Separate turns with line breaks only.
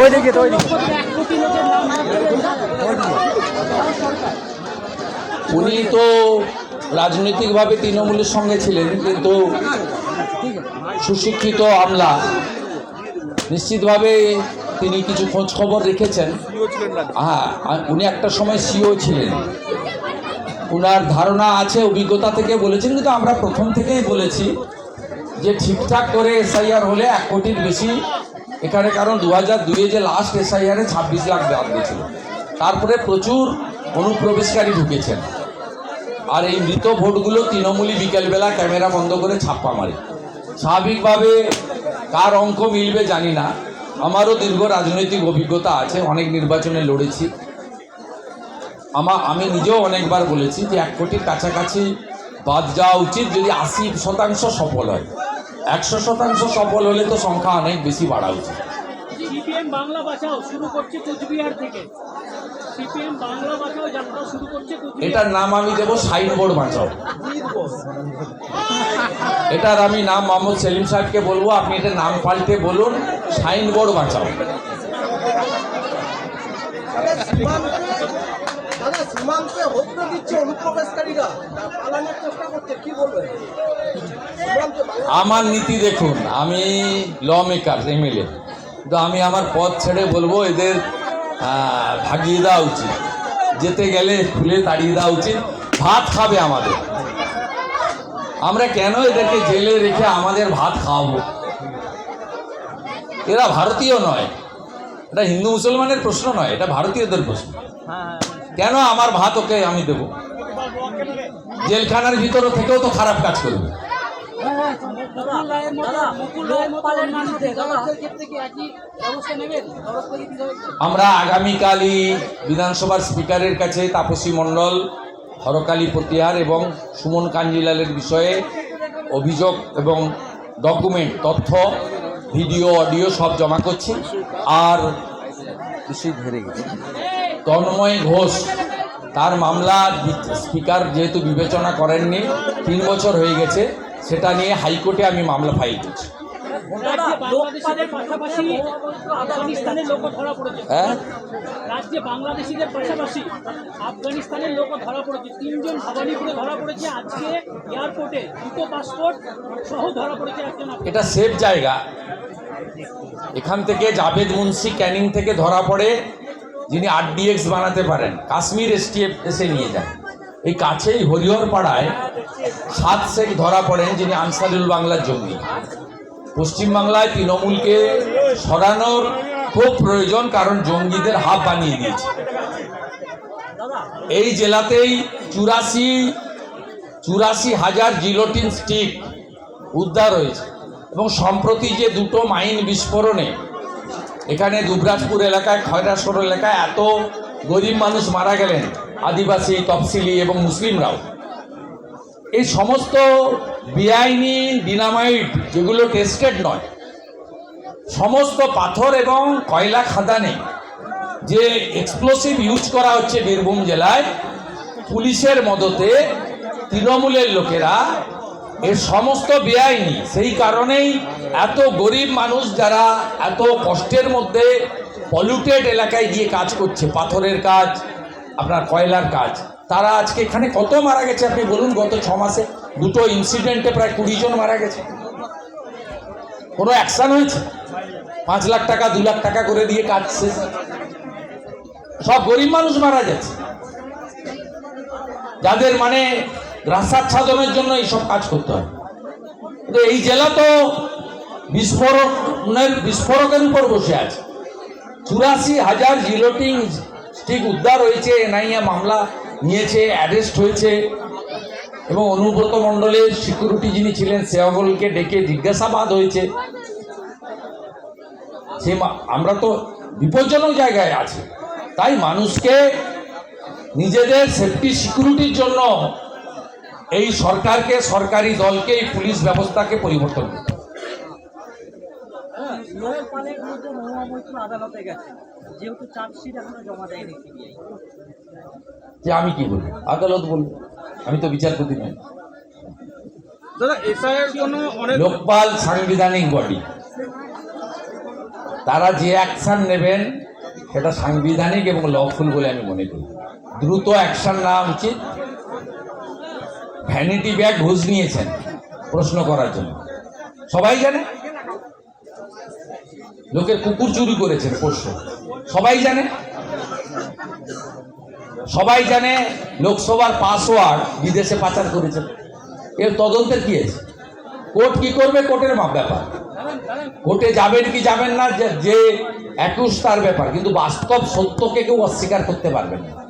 ওই দিকে তো ওই দিকে
উনি তো রাজনৈতিকভাবে তৃণমূলের সঙ্গে ছিলেন, কিন্তু সুশিক্ষিত আমলা। নিশ্চিতভাবে তিনি কিছু খোঁজ খবর রেখেছেন। হ্যাঁ উনি একটা সময় সিও ছিলেন। ওনার ধারণা আছে, অভিজ্ঞতা থেকে বলেছেন, কিন্তু আমরা প্রথম থেকেই বলেছি যে ঠিকঠাক করে এসআইআর হলে এক কোটির বেশি এখানে কারণ দু হাজার দুয়ে যে লাস্ট এসআইআরে ছাব্বিশ লাখ দেওয়া দিয়েছিল তারপরে প্রচুর অনুপ্রবেশকারী ঢুকেছেন। আর এই মৃত ভোটগুলো তৃণমূলই বিকেলবেলা ক্যামেরা বন্ধ করে ছাপ্পা মারে। স্বাভাবিকভাবে কার অঙ্ক মিলবে জানি না। আমারও দীর্ঘ রাজনৈতিক অভিজ্ঞতা আছে, অনেক নির্বাচনে লড়েছি। আমা আমি নিজেও অনেকবার বলেছি যে এক কোটির কাছাকাছি বাদ যাওয়া উচিত যদি আশি শতাংশ সফল হয়। একশো শতাংশ সফল হলে তো সংখ্যা অনেক বেশি বাড়া উচিত।
সিপিএম বাংলা বাঁচাও শুরু করছে কোচবিহার থেকে। সিপিএম বাংলা বাঁচাও যাত্রা শুরু করছে
এটার নাম আমি দেবো সাইনবোর্ড বাঁচাও। এটার আমি নাম মোহাম্মদ সেলিম সাহেবকে বলব আপনি এটার নাম পাল্টে বলুন সাইনবোর্ড বাঁচাও।
দাদা সীমান্তে হত্যা দিচ্ছে অনুপ্রবেশকারীরা। পালানোর চেষ্টা করছে কি বলবেন?
আমার নীতি দেখুন, আমি ল মেকার এমএলএ তো আমি আমার পথ ছেড়ে বলব, এদের ভাগিয়ে দেওয়া উচিত। যেতে গেলে খুলে তাড়িয়ে দেওয়া উচিত। ভাত খাবে আমাদের। আমরা কেন এদেরকে জেলে রেখে আমাদের ভাত খাওয়াবো? এরা ভারতীয় নয়। এটা হিন্দু মুসলমানের প্রশ্ন নয়, এটা ভারতীয়দের প্রশ্ন। কেন আমার ভাত ওকে আমি দেবো? জেলখানার ভিতরে থেকেও তো খারাপ কাজ করবে। আমরা আগামীকালই বিধানসভার স্পিকারের কাছে তাপসী মণ্ডল, হরকালী প্রতিহার এবং সুমন কাঞ্জিলালের বিষয়ে অভিযোগ এবং ডকুমেন্ট তথ্য ভিডিও অডিও সব জমা করছি। আর তন্ময় ঘোষ, তার মামলা স্পিকার যেহেতু বিবেচনা করেননি, তিন বছর হয়ে গেছে। সেটা নিয়ে হাইকোর্টে আমি মামলা ফাইল করছি। হ্যাঁ। এটা সেফ জায়গা। এখান থেকে জাভেদ মুন্সি ক্যানিং থেকে ধরা পড়ে যিনি আরডিএক্স বানাতে পারেন। কাশ্মীর এস এসটিএফ এসে নিয়ে যান। এই কাছেই হরিহর পাড়ায় সাত শেখ ধরা পড়েন যিনি আনসারুল বাংলার জঙ্গি। পশ্চিমবাংলায় তৃণমূলকে সরানোর খুব প্রয়োজন, কারণ জঙ্গিদের হাব বানিয়ে দিয়েছে। এই জেলাতেই চুরাশি চুরাশি হাজার জিলোটিন স্টিক উদ্ধার হয়েছে এবং সম্প্রতি যে দুটো মাইন বিস্ফোরণে এখানে দুবরাজপুর এলাকায়, খয়রাসর এলাকায় এত গরিব মানুষ মারা গেলেন, আদিবাসী, তফসিলি এবং মুসলিমরাও। এই সমস্ত বেআইনি ডিনামাইট যেগুলো টেস্টেড নয়, সমস্ত পাথর এবং কয়লা খাদানে যে এক্সপ্লোসিভ ইউজ করা হচ্ছে বীরভূম জেলায়, পুলিশের মদতে তৃণমূলের লোকেরা এর সমস্ত বেআইনি। সেই কারণেই এত গরিব মানুষ যারা এত কষ্টের মধ্যে পলিউটেড এলাকায় গিয়ে কাজ করছে, পাথরের কাজ, আপনার কয়লার কাজ। তারা আজকে এখানে কত মারা গেছে? আপনি বলুন, গত ছ মাসে দুটো ইনসিডেন্টে প্রায় কুড়ি জন মারা গেছে। কোনো অ্যাকশন হয়েছে? পাঁচ লাখ টাকা, দু লাখ টাকা করে দিয়ে কাজ শেষ। সব গরিব মানুষ মারা যাচ্ছে যাদের মানে গ্রাসাচ্ছাদনের জন্য এইসব কাজ করতে হয়। কিন্তু এই জেলা তো বিস্ফোরণের, বিস্ফোরকের উপর বসে আছে। চুরাশি হাজার জিলোটিং স্টিক উদ্ধার হয়েছে, এনআইএ মামলা নিয়েছে অ্যারেস্ট হয়েছে। এবং অনুব্রত মণ্ডলের সিকিউরিটি যিনি ছিলেন সেওয়াগলকে ডেকে জিজ্ঞাসাবাদ হয়েছে। সে আমরা তো বিপজ্জনক জায়গায় আছি। তাই মানুষকে নিজেদের সেফটি সিকিউরিটির জন্য এই সরকারকে, সরকারি দলকে, এই পুলিশ ব্যবস্থাকে পরিবর্তন করতে
লোহের পালের বিরুদ্ধে মহুয়া মৈত্র আদালতে গেছে। যেহেতু চার্জশিট এখনও জমা দেয়নি সিবিআই।
যে আমি কি বলি? আদালত বলব আমি তো বিচারপতি নই।
দাদা এসআইয়ের জন্য অনেক
লোকপাল সাংবিধানিক বডি। তারা যে অ্যাকশন নেবেন সেটা সাংবিধানিক এবং লফুল বলে আমি মনে করি। দ্রুত অ্যাকশন নেওয়া উচিত। ভ্যানিটি ব্যাগ ঘুষ নিয়েছেন প্রশ্ন করার জন্য। সবাই জানে? লোকের কুকুর চুরি করেছে পরশু সবাই জানে? সবাই জানে লোকসভার পাসওয়ার্ড বিদেশে পাচার করেছে। এর তদন্তের কি আছে? কোর্ট কি করবে? কোর্টের ব্যাপার। কোর্টে যাবেন কি যাবেন না, যে- যে একুশ তার ব্যাপার। কিন্তু বাস্তব সত্যকে কেউ অস্বীকার করতে পারবেন না।